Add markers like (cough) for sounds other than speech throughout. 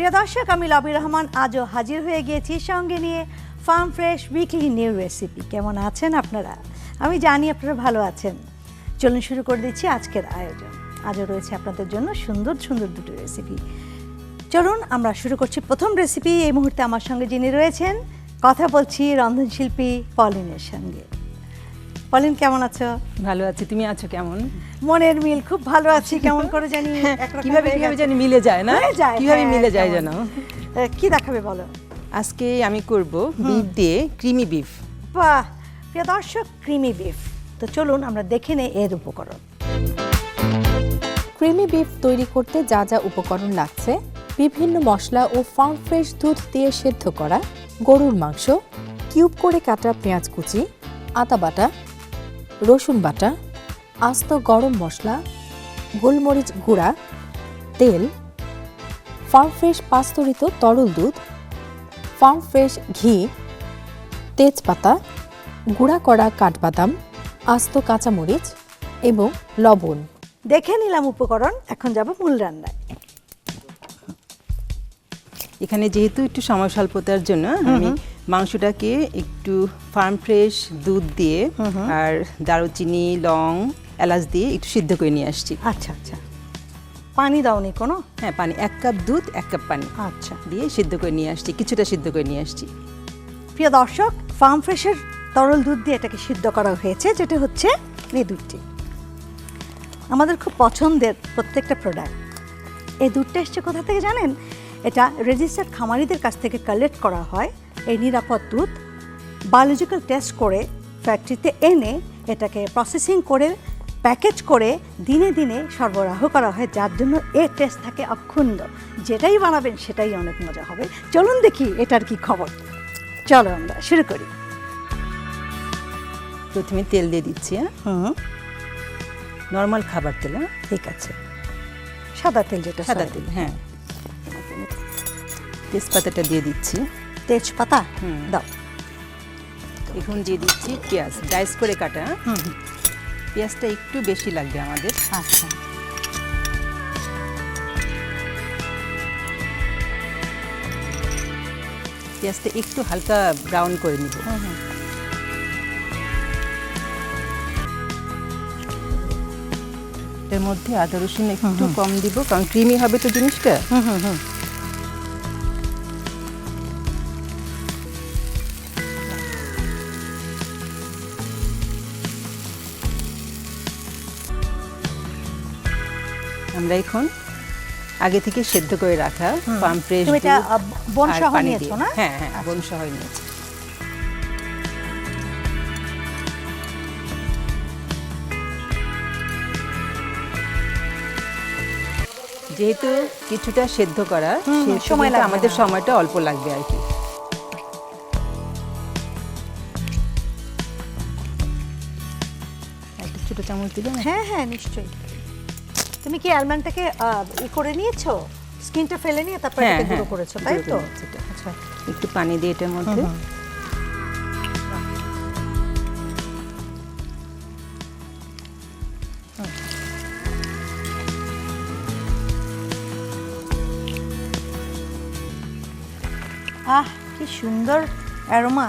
প্রিয় দর্শক, আমি লবির রহমান। আজও হাজির হয়ে গিয়েছি সঙ্গে নিয়ে farm fresh weekly new recipe. কেমন আছেন আপনারা? আমি জানি আপনারা ভালো আছেন। চলুন শুরু করে দিচ্ছি আজকের আয়োজন। আজও রয়েছে আপনাদের জন্য সুন্দর সুন্দর দুটো রেসিপি। চলুন, আমরা শুরু করছি প্রথম রেসিপি। এই মুহূর্তে আমার সঙ্গে যিনি রয়েছেন, কথা বলছি রন্ধনশিল্পী পলিনের সঙ্গে। পলিন কেমন আছো? ভালো আছি তুমি আছো কেমন? মনের মিল খুব ভালো আছি কেমন করে জানি (laughs) কীভাবে কীভাবে জানি মিলে যায় না? কীভাবে হ্যাঁ, মিলে যায়। জানো? কি দেখাবে বলো? আজকে আমি করব বিফ দিয়ে ক্রিমি বিফ। বাহ প্রিয় দর্শক ক্রিমি বিফ। তো চলুন আমরা দেখে নেই এর উপকরণ। ক্রিমি বিফ তৈরি করতে যা যা উপকরণ লাগছে বিভিন্ন মশলা ও ফার্ম ফ্রেশ দুধ দিয়ে সেদ্ধ করা গরুর মাংস কিউব করে কাটা পেঁয়াজ কুচি আদা বাটা রসুন বাটা আস্ত গরম মশলা গোলমরিচ গুঁড়া তেল ফার্ম ফ্রেশ পাস্তরিত তরল দুধ ফার্ম ফ্রেশ ঘি তেজপাতা গুঁড়া করা কাঠবাদাম আস্ত কাঁচামরিচ এবং লবণ। দেখে নিলাম উপকরণ এখন যাব মূল রান্নায়। এখানে যেহেতু একটু সময় স্বল্পতার জন্য আমি মাংসটাকে একটু ফার্ম ফ্রেশ দুধ দিয়ে আর দারুচিনি লং এলাচ দিয়ে একটু সিদ্ধ করে নিয়ে আসছি। আচ্ছা আচ্ছা। পানি দাওনি কোনো? হ্যাঁ পানি। এক কাপ দুধ এক কাপ পানি। আচ্ছা। দিয়ে সিদ্ধ করে নিয়ে আসছি কিছুটা সিদ্ধ করে নিয়ে আসছি। প্রিয় দর্শক ফার্ম ফ্রেশের তরল দুধ দিয়ে এটাকে সিদ্ধ করা হয়েছে যেটা হচ্ছে এই দুধটি। আমাদের খুব পছন্দের প্রত্যেকটা প্রোডাক্ট এই দুধটা এসছে কোথা থেকে জানেন? এটা রেজিস্টার্ড খামারিদের কাছ থেকে কালেক্ট করা হয় এই নিরাপদ দুধ বায়োলজিক্যাল টেস্ট করে ফ্যাক্টরিতে এনে এটাকে প্রসেসিং করে প্যাকেজ করে দিনে দিনে সরবরাহ করা হয় যার জন্য এ টেস্ট থাকে অক্ষুণ্ণ। যেটাই বানাবেন সেটাই অনেক মজা হবে। চলুন দেখি এটার কি খবর। চলো আমরা শুরু করি। প্রথমে তেল দিয়ে দিচ্ছি হ্যাঁ? হুম। নর্মাল খাবার তেল হ্যাঁ? ঠিক আছে। সাদা তেল যেটা সাদা তেল হ্যাঁ। তেজপাতাটা দিয়ে দিচ্ছি। তেজপাতা। দাও। এখন দিয়ে দিচ্ছি পেঁয়াজ। ডাইস করে কাটা হ্যাঁ? পেঁয়াজটা একটু বেশি লাগবে আমাদের। আচ্ছা। পেঁয়াজটা একটু হালকা ব্রাউন করে নিব। এর মধ্যে আদা রসুন একটু কম দিব কারণ ক্রিমি হবে তো জিনিসটা। হুম হুম হুম। আমরা এখন আগে থেকে সেদ্ধ করে রাখা পাম ফ্রেশ তুমি এটা, আহ, বনসহ নিয়েছো না? হ্যাঁ হ্যাঁ বনসহ নিয়েছি। যেহেতু কিছুটা সেদ্ধ করা সময় আমাদের সময়টা অল্প লাগবে আর কি। একটা ছোট চামচ দিলে হ্যাঁ হ্যাঁ নিশ্চয়ই। তুমি কি অ্যালমন্ডটাকে ই করে নিয়েছো? স্কিনটা ফেলে নিয়ে তারপর হ্যাঁ, এটাকে গুঁড়ো হ্যাঁ, করেছ তাই তো। আচ্ছা একটু পানি দিয়ে এটার মধ্যে। আহ কি সুন্দর অ্যারোমা।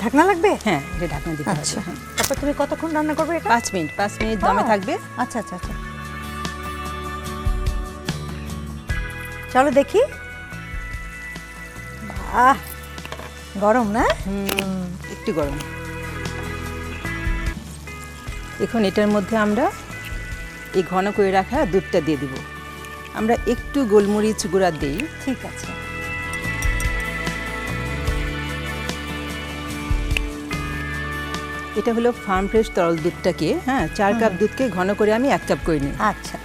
ঢাকনা লাগবে? হ্যাঁ এটা ঢাকনা দিতে হবে। আচ্ছা। হ্যাঁ। তারপর তুমি কতক্ষণ রান্না করবে এটা? পাঁচ মিনিট পাঁচ মিনিট দমে থাকবে। আচ্ছা আচ্ছা আচ্ছা। চলো দেখি। আহ গরম না? হুম, একটু গরম। এখন এটার মধ্যে আমরা এই ঘন করে রাখা দুধটা দিয়ে দিব। আমরা একটু গোলমরিচ গুঁড়া দিই। ঠিক আছে। এটা হলো ফার্ম ফ্রেশ তরল দুধটাকে হ্যাঁ চার কাপ দুধকে ঘন করে আমি এক কাপ করে নিই। আচ্ছা।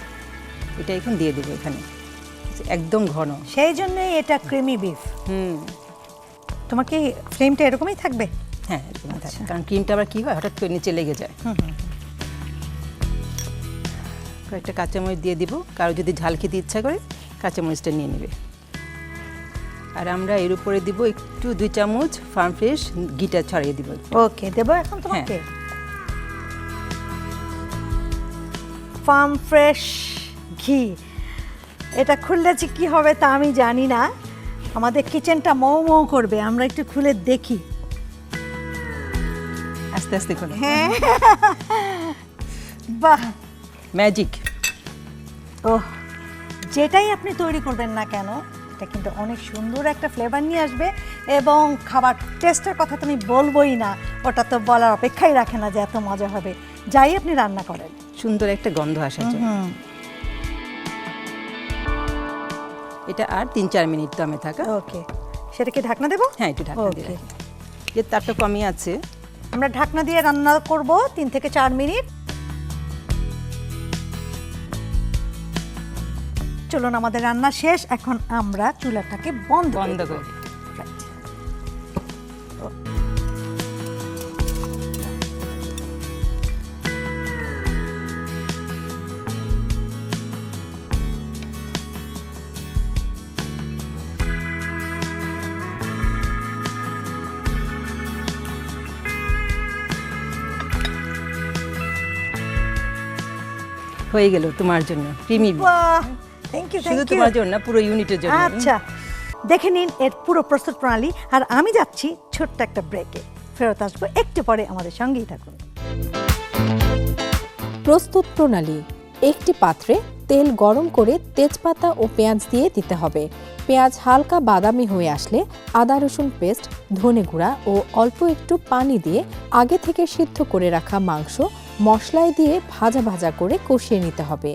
এটা এখন দিয়ে দেবো এখানে। একদম ঘন। সেই জন্যই এটা ক্রিমি বিফ হুম। তোমার কি ফ্লেমটা এরকমই থাকবে? হ্যাঁ এরকমই থাকে কারণ ক্রিমটা আবার কী হয়? হঠাৎ করে নিচে লেগে যায়। কয়েকটা কাঁচামরিচ দিয়ে দিব। কারও যদি ঝাল খেতে ইচ্ছা করে কাঁচামরিচটা নিয়ে নেবে। আর আমরা এর উপরে দিব একটু দুই চামচ ফার্ম ফ্রেশ ঘিটা ছড়িয়ে দিব ওকে দেবো এখন তোমাকে? ফার্ম ফ্রেশ ঘি। এটা খুললে যে কি হবে তা আমি জানি না। আমাদের কিচেনটা মৌ মৌ করবে আমরা একটু খুলে দেখি। আস্তে আস্তে করে হ্যাঁ। বাহ। ম্যাজিক। ও যেটাই আপনি তৈরি করবেন না কেন এটা কিন্তু অনেক সুন্দর একটা ফ্লেভার নিয়ে আসবে এবং খাবার টেস্টের কথা তুমি বলবোই না ওটা তো বলার অপেক্ষাই রাখে না যে এত মজা হবে। যাই আপনি রান্না করেন। সুন্দর একটা গন্ধ জন্য এটা আর তিন চার মিনিট দমে থাকা। ওকে। সেটা কি ঢাকনা দেবো? হ্যাঁ একটু ঢাকা দিয়ে। যে তারটা কমই আছে। আমরা ঢাকনা দিয়ে রান্না করব তিন থেকে চার মিনিট। চলুন আমাদের রান্না শেষ এখন আমরা চুলাটাকে বন্ধ বন্ধ। করে. হয়ে গেল তোমার জন্য ক্রিমি থ্যাংক ইউ শুধু তোমার জন্য না পুরো ইউনিটের জন্য। আচ্ছা দেখে নিন এর পুরো প্রস্তুত প্রণালী। আর আমি যাচ্ছি ছোট্ট একটা ব্রেকে ফেরত আসব একটু পরে আমাদের সঙ্গেই থাকুন। প্রস্তুত প্রণালী একটি পাত্রে তেল গরম করে তেজপাতা ও পেঁয়াজ দিয়ে দিতে হবে। পেঁয়াজ হালকা বাদামি হয়ে আসলে আদা রসুন পেস্ট ধনে গুঁড়া ও অল্প একটু পানি দিয়ে আগে থেকে সিদ্ধ করে রাখা মাংস মশলায় দিয়ে ভাজা ভাজা করে কষিয়ে নিতে হবে।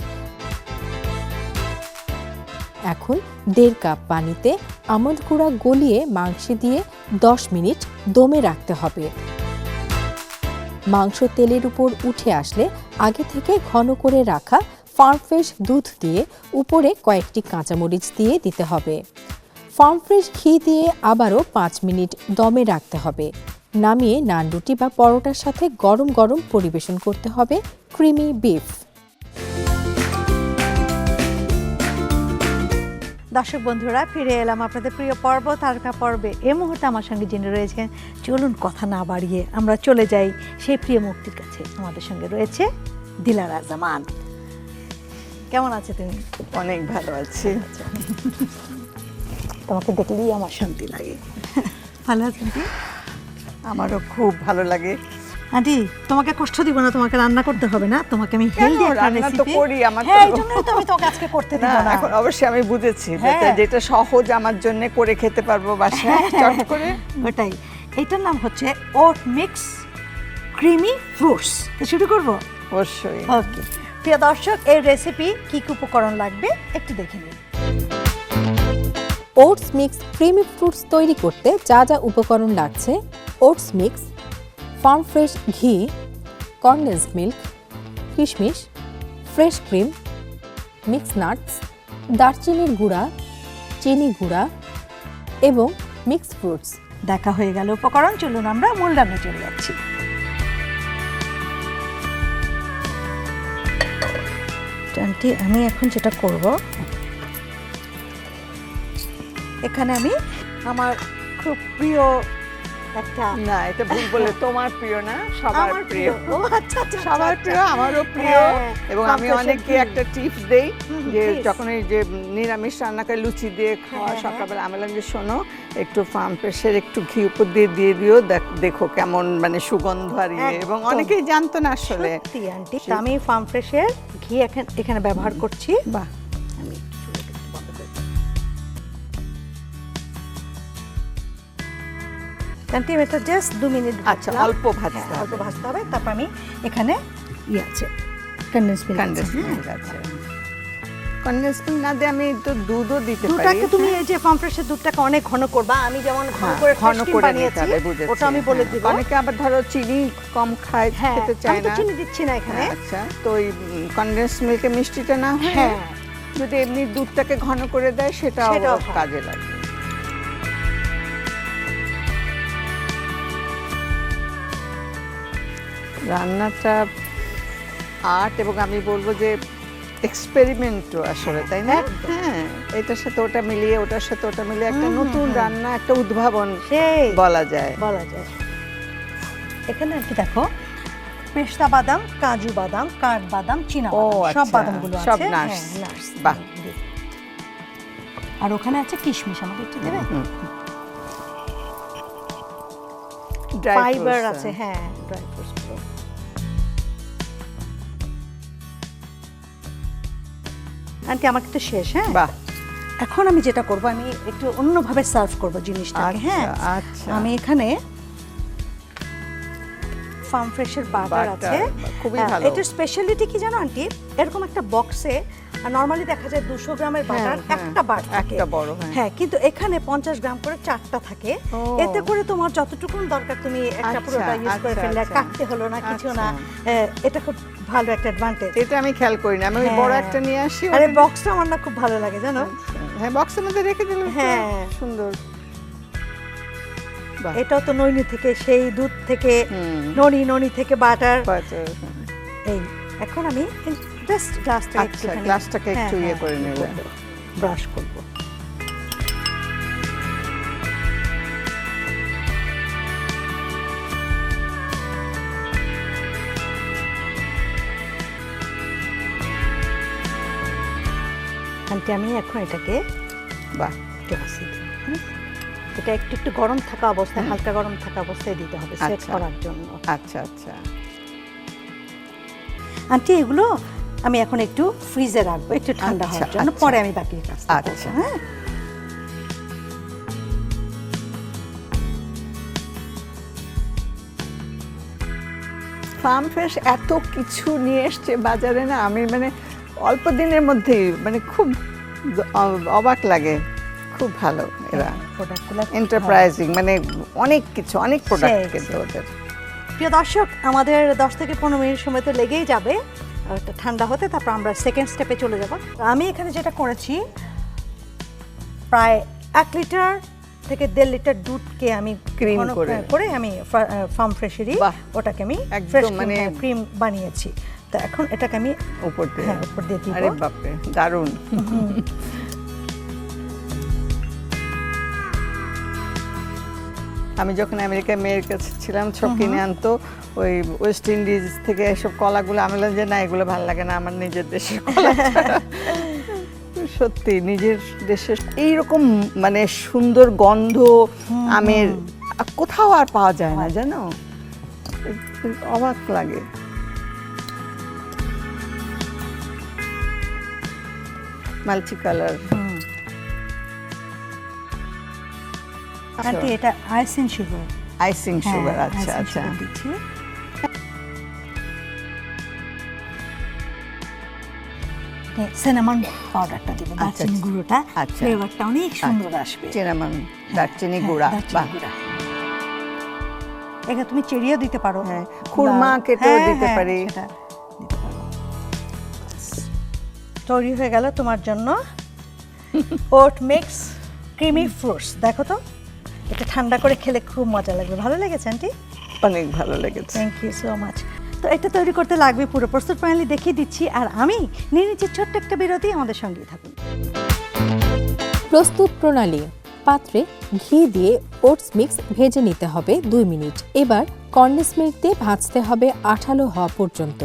এখন দেড় কাপ পানিতে আমন্ড গুঁড়া গলিয়ে মাংসে দিয়ে দশ মিনিট দমে রাখতে হবে। মাংস তেলের উপর উঠে আসলে আগে থেকে ঘন করে রাখা ফার্মফ্রেশ দুধ দিয়ে উপরে কয়েকটি কাঁচামরিচ দিয়ে দিতে হবে। ফার্মফ্রেশ ঘি দিয়ে আবারও পাঁচ মিনিট দমে রাখতে হবে। নামিয়ে নান রুটি বা পরোটার সাথে গরম গরম পরিবেশন করতে হবে ক্রিমি বিফ। দর্শক বন্ধুরা ফিরে এলাম আপনাদের প্রিয় পর্ব তারকা পর্বে। এ মুহূর্তে আমার সঙ্গে যিনি রয়েছেন চলুন কথা না বাড়িয়ে আমরা চলে যাই সেই প্রিয় মুক্তির কাছে। আমাদের সঙ্গে রয়েছে দিলারা জামান কেমন আছে তুমি? অনেক ভালো আছি। তোমাকে দেখলেই আমার শান্তি লাগে। ভালো আছেন আমারও খুব ভালো লাগে। আন্টি তোমাকে কষ্ট দিব না তোমাকে রান্না করতে হবে না তোমাকে আমি হেলদি একটা রেসিপি করি, আমার তো- হ্যাঁ এই জন্যই তো আমি তোমাকে আজকে করতে না দিব না। এখন অবশ্যই আমি বুঝেছি হ্যাঁ। যেটা- যেটা সহজ আমার জন্য করে খেতে পারব বাসায় চট করে। ওটাই। এটার নাম হচ্ছে ওট মিক্স ক্রিমি ফ্রুটস তো শুরু করব? অবশ্যই। ওকে প্রিয় দর্শক এই রেসিপি কি কি উপকরণ লাগবে একটু দেখে নিন। ওটস মিক্স ক্রিমি ফ্রুটস তৈরি করতে যা যা উপকরণ লাগছে oats mix farm fresh ghee condense milk, কিশমিশ, ফ্রেশ ক্রিম মিক্স নাটস, দারচিনির গুঁড়া, চিনি গুঁড়া এবং মিক্স ফ্রুটস। দেখা হয়ে গেল উপকরণ, চলুন আমরা মূল রান্না চলে যাচ্ছি। আন্টি আমি এখন যেটা করব, এখানে আমি আমার খুব প্রিয় একটা না এটা ভুল বলে তোমার প্রিয় না সবার প্রিয়। আচ্ছা আচ্ছা সবার আচ্ছা, প্রিয় আমারও প্রিয়। হ্যাঁ, এবং আমি অনেককে একটা টিপস দেই যে যখন এই যে নিরামিষ রান্না করে লুচি দিয়ে খাওয়া হ্যাঁ, হ্যাঁ। সকালবেলা আমি যে শোনো একটু ফার্ম ফ্রেশের একটু ঘি উপর দিয়ে দিয়ে দিও দেখ- কেমন মানে সুগন্ধ আর ইয়ে এবং অনেকেই জানতো না আসলে। আন্টি আমি ফার্ম ফ্রেশের ঘি এখানে এখানে ব্যবহার করছি। বাহ। জাস্ট দু মিনিট আচ্ছা, অল্প ভাজতে হ্যাঁ, অল্প ভাজতে হবে। তারপর আমি এখানে ইয়ে আছে কন্ডেন্স মিল্ক কন্ডেন্স মিল্ক আছে। কন্ডেন্স মিল্ক না দিয়ে আমি তো দুধও দিতে পারি। দুধটাকে তুমি এই যে ফার্ম ফ্রেশের দুধটাকে অনেক ঘন করবা। আমি যেমন ঘন হ্যাঁ, করে ঘন করে বানিয়েছি ওটা আমি বলে হ্যাঁ। দিব। অনেকে আবার ধরো চিনি কম খায় খেতে চায় না। চিনি দিচ্ছি না এখানে। আচ্ছা। তো ওই কন্ডেন্স মিল্কে মিষ্টিটা না হয় যদি এমনি দুধটাকে ঘন করে দেয় সেটাও কাজে লাগে রান্নাটা আর্ট এবং আমি বলব যে এক্সপেরিমেন্টও আসলে তাই না? হ্যাঁ এটার সাথে ওটা মিলিয়ে ওটার সাথে ওটা মিলিয়ে একটা নতুন রান্না একটা উদ্ভাবন বলা যায়। বলা যায়। এখানে আর কি দেখো পেস্তা বাদাম কাজু বাদাম কাঠ বাদাম চীনা সব আচ্ছা, বাদামগুলো সব হ্যাঁ, nuts। বাহ। আর ওখানে আছে কিশমিশ আমাকে একটু দেবে? ফাইবার আছে হ্যাঁ ড্রাই ফ্রুটস আন্টি আমাকে তো শেষ হ্যাঁ? বাহ। এখন আমি যেটা করব আমি একটু অন্যভাবে সার্ভ করব জিনিসটাকে আচ্ছা, হ্যাঁ? আচ্ছা। আমি এখানে ফার্ম ফ্রেশের বাটার আছে। খুবই হ্যাঁ, ভালো। এটার স্পেশালিটি কি জানো আন্টি এরকম একটা বক্সে নর্মালি দেখা যায় দুশো গ্রামের বাটার হ্যাঁ, একটা বার থাকে। একটা বড়, হ্যাঁ। হ্যাঁ কিন্তু এখানে পঞ্চাশ গ্রাম করে চারটা থাকে। এতে করে তোমার যতটুকু দরকার তুমি একটা আচ্ছা, পুরোটা ইউজ করে আচ্ছা, ফেললে। আচ্ছা। কাটতে হলো না কিছু না। এটা খুব ভালো একটা অ্যাডভান্টেজ এটা আমি খেয়াল করি না। আমি ওই বড় একটা নিয়ে আসি আরে বক্সটা আমার না খুব ভালো লাগে জানো? হ্যাঁ বক্সের মধ্যে রেখে দিলে হ্যাঁ। সুন্দর। এটাও তো নৈনি থেকে সেই দুধ থেকে ননি ননি থেকে বাটার। হ্যাঁ। এই এখন আমি জাস্ট গ্লাসটা আচ্ছা, গ্লাসটাকে একটু ইয়ে করে নেবে। ব্রাশ করব। আন্টি আমি এখন এটাকে বাহ। গ্লাসে দিই এটা একটু একটু গরম থাকা অবস্থায় হালকা গরম থাকা অবস্থায় দিতে হবে সেট আচ্ছা। করার জন্য। আচ্ছা আচ্ছা। আন্টি এগুলো আমি এখন একটু ফ্রিজে রাখব একটু ঠান্ডা আচ্ছা, হওয়ার জন্য। আচ্ছা। পরে আমি বাকি কাজটা আচ্ছা। হ্যাঁ? ফার্ম ফ্রেশ এত কিছু নিয়ে এসছে বাজারে না আমি মানে অল্প দিনের মধ্যেই মানে খুব অবাক লাগে খুব ভালো এরা। এন্টারপ্রাইজিং মানে অনেক কিছু অনেক প্রোডাক্ট কিন্তু ওদের। প্রিয় দর্শক আমাদের দশ থেকে পনেরো মিনিট সময় তো লেগেই যাবে। ঠান্ডা হতে তারপর আমরা সেকেন্ড স্টেপে চলে যাব। আমি এখানে যেটা করেছি প্রায় এক লিটার থেকে দেড় লিটার দুধকে আমি ক্রিম করে। করে আমি ফার্ম ফ্রেশেরই ওটাকে আমি ফ্রেশ মানে- ক্রিম বানিয়েছি। তো এখন এটাকে আমি উপর দিয়ে। হ্যাঁ উপর দিয়ে দিব। আরে বাপরে দারুণ। আমি যখন আমেরিকায় মেয়ের কাছে ছিলাম সব কিনে আনতো ওই ওয়েস্ট ইন্ডিজ থেকে এসব কলাগুলো আমি বললাম যে না এগুলো ভালো লাগে না আমার নিজের দেশের কলা (laughs) সত্যি নিজের দেশের এইরকম মানে সুন্দর গন্ধ আমের কোথাও আর পাওয়া যায় না জানো? অবাক লাগে। মাল্টি কালার আন্টি এটা আইসিন সুগার আইসিং সুগার আচ্ছা আচ্ছা। দিচ্ছি। সিনেমন পাউডারটা দিব দারচিনি। গুঁড়োটা। ফ্লেভারটা অনেক সুন্দর আসবে। চিনামন দারচিনি গুঁড়া দারচিনি বাহ। গুঁড়া। এটা তুমি চেরিও দিতে পারো। হ্যাঁ, খুরমা কেটেও হ্যাঁ, হ্যাঁ, দিতে পারো। তৈরি হয়ে গেল তোমার জন্য ওট মিক্স ক্রিমি ফ্রুটস দেখো তো। এটা ঠান্ডা করে খেলে খুব মজা লাগবে। ভালো লেগেছে আন্টি? অনেক ভালো লেগেছে। থ্যাংক ইউ সো মাচ তো এটা তৈরি করতে লাগবে পুরো। প্রস্তুত প্রণালী দেখিয়ে দিচ্ছি আর আমি নিয়ে নিচ্ছি ছোট্ট একটা বিরতি। আমাদের সঙ্গেই থাকুন। প্রস্তুত প্রণালী পাত্রে ঘি দিয়ে ওটস মিক্স ভেজে নিতে হবে দুই মিনিট। এবার কর্নেস মিল্ক দিয়ে ভাজতে হবে আঠালো হওয়া পর্যন্ত।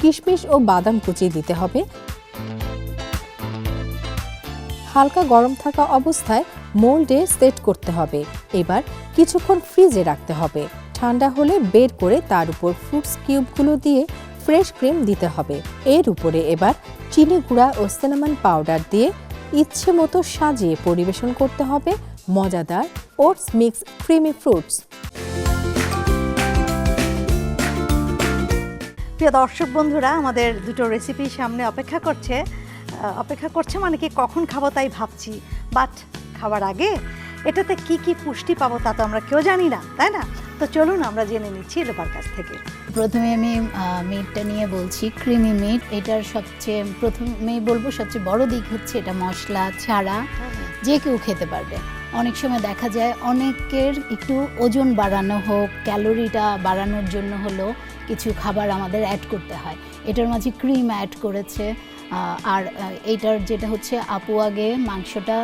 কিশমিশ ও বাদাম কুচি দিতে হবে। হালকা গরম থাকা অবস্থায় মোল্ডে সেট করতে হবে। এবার কিছুক্ষণ ফ্রিজে রাখতে হবে। ঠান্ডা হলে বের করে তার উপর ফ্রুটস কিউবগুলো দিয়ে ফ্রেশ ক্রিম দিতে হবে। এর উপরে এবার চিনি গুঁড়া ও সিনামন পাউডার দিয়ে ইচ্ছে মতো সাজিয়ে পরিবেশন করতে হবে মজাদার ওটস মিক্স ক্রিমি ফ্রুটস। প্রিয় দর্শক বন্ধুরা, আমাদের দুটো রেসিপি সামনে অপেক্ষা করছে। অপেক্ষা করছে মানে কি কখন খাব তাই ভাবছি। বাট খাবার আগে এটাতে কি কি পুষ্টি পাবো তা তো আমরা কেউ জানি না তাই না? তো চলুন আমরা জেনে নিচ্ছি লোপার কাছ থেকে। প্রথমে আমি মিটটা নিয়ে বলছি ক্রিমি মিট এটার সবচেয়ে প্রথমেই বলব সবচেয়ে বড় দিক হচ্ছে এটা মশলা ছাড়া যে কেউ খেতে পারবে। অনেক সময় দেখা যায় অনেকের একটু ওজন বাড়ানো হোক ক্যালোরিটা বাড়ানোর জন্য হলো কিছু খাবার আমাদের অ্যাড করতে হয়। এটার মাঝে ক্রিম অ্যাড করেছে। আর এইটার যেটা হচ্ছে আপু আগে মাংসটা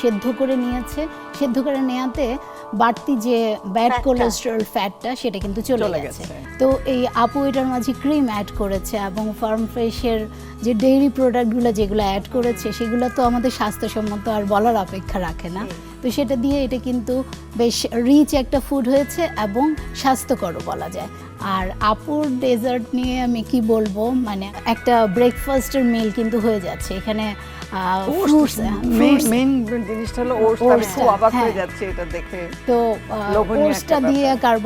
সেদ্ধ করে নিয়েছে সেদ্ধ করে নেওয়াতে বাড়তি যে ব্যাড Fat-টা। ফ্যাটটা সেটা কিন্তু চলে গেছে। তো এই আপু এটার মাঝে ক্রিম অ্যাড করেছে এবং ফার্ম ফ্রেশের যে ডেইরি প্রোডাক্টগুলো যেগুলো অ্যাড করেছে সেগুলো তো আমাদের স্বাস্থ্যসম্মত আর বলার অপেক্ষা রাখে না তো সেটা দিয়ে এটা কিন্তু বেশ রিচ একটা ফুড হয়েছে এবং স্বাস্থ্যকরও বলা যায়। আর আপুর ডেজার্ট নিয়ে আমি কি বলব? মানে একটা ব্রেকফাস্টের মিল কিন্তু হয়ে যাচ্ছে। এখানে ফ্রুটস মেইন জিনিসটা হলো ওটস আমি Oats খুব টা, অবাক হয়ে হ্যাঁ। যাচ্ছে এটা দেখে। তো ওটসটা একটা দিয়ে ব্যাপার।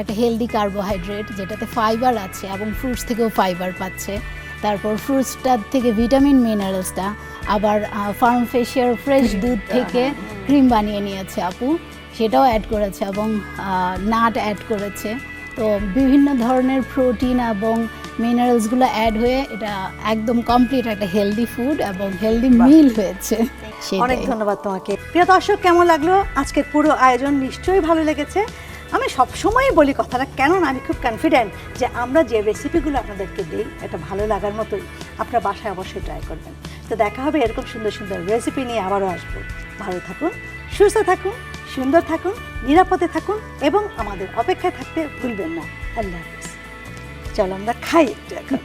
একটা হেলদি কার্বোহাইড্রেট যেটাতে ফাইবার আছে এবং ফ্রুটস থেকেও ফাইবার পাচ্ছে। তারপর ফ্রুটসটার থেকে ভিটামিন মিনারেলসটা আবার ফার্ম ফেশিয়ার ফ্রেশ দুধ থেকে ক্রিম বানিয়ে নিয়েছে আপু। সেটাও অ্যাড করেছে এবং নাট অ্যাড করেছে। তো বিভিন্ন ধরনের প্রোটিন এবং মিনারেলসগুলো অ্যাড হয়ে এটা একদম কমপ্লিট একটা হেলদি ফুড এবং হেলদি মিল হয়েছে। অনেক। ধন্যবাদ তোমাকে। প্রিয় দর্শক কেমন লাগল? আজকের পুরো আয়োজন নিশ্চয়ই ভালো লেগেছে। আমি সবসময়ই বলি কথাটা, কেননা আমি খুব কনফিডেন্ট যে আমরা যে রেসিপিগুলো আপনাদেরকে দিই, এটা ভালো লাগার মতোই আপনার বাসায় অবশ্যই ট্রাই করবেন। তো দেখা হবে এরকম সুন্দর সুন্দর রেসিপি নিয়ে আবারও আসব। ভালো থাকুন, সুস্থ থাকুন, সুন্দর থাকুন, নিরাপদে থাকুন এবং আমাদের অপেক্ষায় থাকতে ভুলবেন না। আল্লাহ হাফিজ। চলো আমরা খাই একটু এখন।